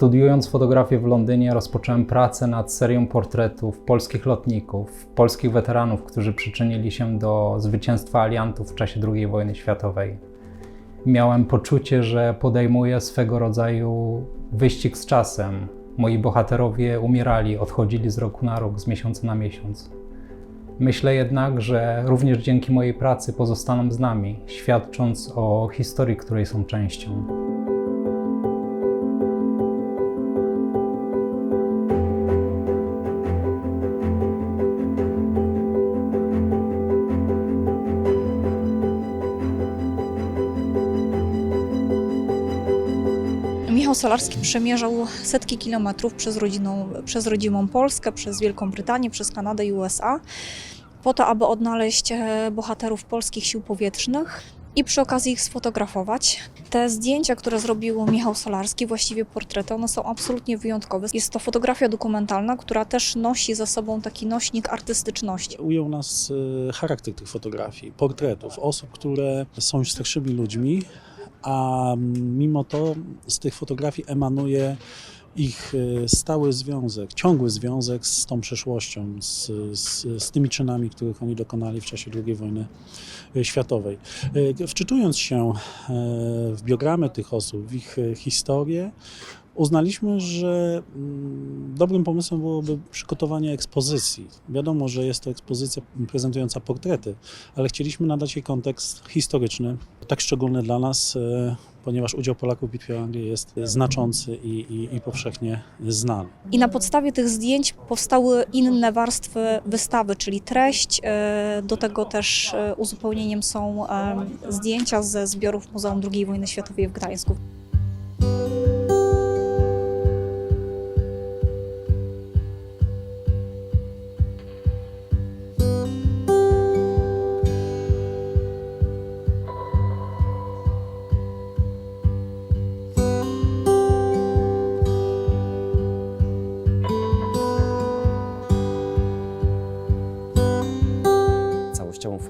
Studiując fotografię w Londynie, rozpocząłem pracę nad serią portretów polskich lotników, polskich weteranów, którzy przyczynili się do zwycięstwa aliantów w czasie II wojny światowej. Miałem poczucie, że podejmuję swego rodzaju wyścig z czasem. Moi bohaterowie umierali, odchodzili z roku na rok, z miesiąca na miesiąc. Myślę jednak, że również dzięki mojej pracy pozostaną z nami, świadcząc o historii, której są częścią. Michał Solarski przemierzał setki kilometrów przez, rodziną, przez rodzimą Polskę, przez Wielką Brytanię, przez Kanadę i USA, po to, aby odnaleźć e, bohaterów polskich sił powietrznych i przy okazji ich sfotografować. Te zdjęcia, które zrobił Michał Solarski, właściwie portrety, one są absolutnie wyjątkowe. Jest to fotografia dokumentalna, która też nosi za sobą taki nośnik artystyczności. Ujął nas e, charakter tych fotografii, portretów osób, które są starszymi ludźmi, a mimo to z tych fotografii emanuje ich e, stały związek, ciągły związek z tą przeszłością, z, z, z tymi czynami, których oni dokonali w czasie II wojny e, światowej. E, Wczytując się w biogramy tych osób, w ich historię, uznaliśmy, że mm, dobrym pomysłem byłoby przygotowanie ekspozycji. Wiadomo, że jest to ekspozycja prezentująca portrety, ale chcieliśmy nadać jej kontekst historyczny, tak szczególny dla nas, e, ponieważ udział Polaków w bitwie o Anglię jest znaczący i, i, i powszechnie znany. I na podstawie tych zdjęć powstały inne warstwy wystawy, czyli treść. e, Do tego też e, uzupełnieniem są zdjęcia ze zbiorów Muzeum II wojny światowej w Gdańsku.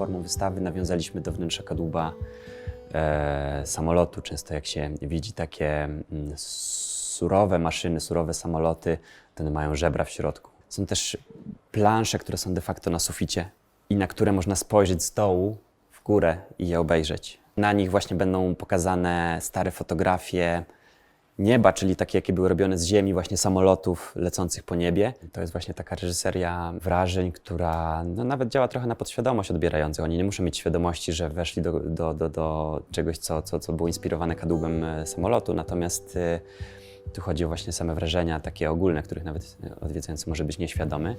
Formą wystawy nawiązaliśmy do wnętrza kadłuba e, samolotu. Często jak się widzi takie mm, surowe maszyny, surowe samoloty, to one mają żebra w środku. Są też plansze, które są de facto na suficie i na które można spojrzeć z dołu w górę i je obejrzeć. Na nich właśnie będą pokazane stare fotografie nieba, czyli takie, jakie były robione z ziemi, właśnie samolotów lecących po niebie. To jest właśnie taka reżyseria wrażeń, która no, nawet działa trochę na podświadomość odbierających. Oni nie muszą mieć świadomości, że weszli do, do, do, do czegoś, co, co, co było inspirowane kadłubem e, samolotu, natomiast e, tu chodzi o właśnie same wrażenia, takie ogólne, których nawet odwiedzający może być nieświadomy.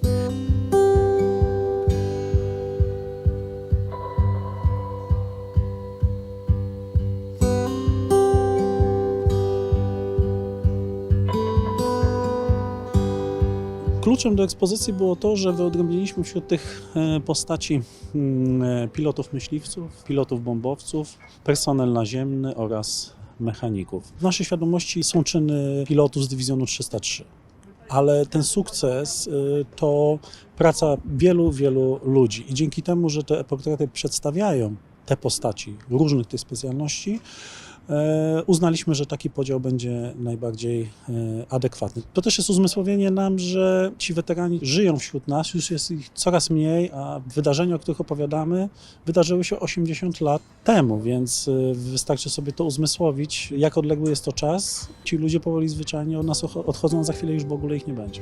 Kluczem do ekspozycji było to, że wyodrębniliśmy wśród tych e, postaci mm, e, pilotów myśliwców, pilotów bombowców, personel naziemny oraz mechaników. W naszej świadomości są czyny pilotów z dywizjonu 303. Ale ten sukces y, to praca wielu, wielu ludzi. I dzięki temu, że te portrety przedstawiają te postaci różnych tych specjalności, e, uznaliśmy, że taki podział będzie najbardziej e, adekwatny. To też jest uzmysłowienie nam, że ci weterani żyją wśród nas, już jest ich coraz mniej, a wydarzenia, o których opowiadamy, wydarzyły się 80 lat temu, więc e, wystarczy sobie to uzmysłowić, jak odległy jest to czas. Ci ludzie powoli zwyczajnie od nas odchodzą, a za chwilę już w ogóle ich nie będzie.